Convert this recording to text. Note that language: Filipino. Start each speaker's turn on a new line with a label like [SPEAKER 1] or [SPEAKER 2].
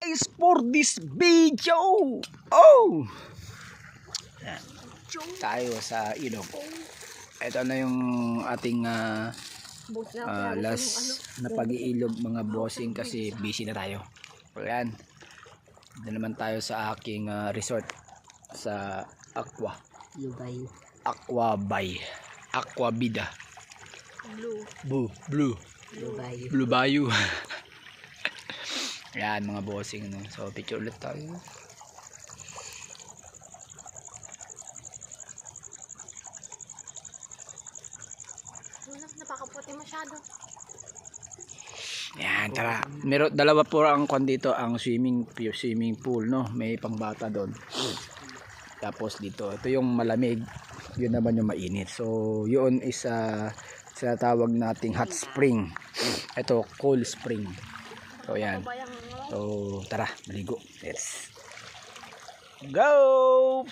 [SPEAKER 1] guys for this video. Oh! Yan. Tayo sa ilog. Ito na yung ating ah, ah, last na pag-iilog mga bossing kasi busy na tayo. So yan. Dito naman tayo sa aking ah, resort sa Aqua.
[SPEAKER 2] Lubay.
[SPEAKER 1] Aqua Bay. Aqua Vida.
[SPEAKER 2] Blue.
[SPEAKER 1] Blue. Blue.
[SPEAKER 2] Lubay.
[SPEAKER 1] Blue Bayou. Yan mga bossing no. So picture ulit tayo.
[SPEAKER 2] Napakaputi masyado.
[SPEAKER 1] Yan, tara. Meron dalawa po ang kwan dito, ang swimming swimming pool no. May pangbata doon. Tapos dito, ito yung malamig. Yun naman yung mainit. So, yun is uh, tawag nating hot spring. Ito, cold spring. So, yan. So, tara, maligo. Let's go!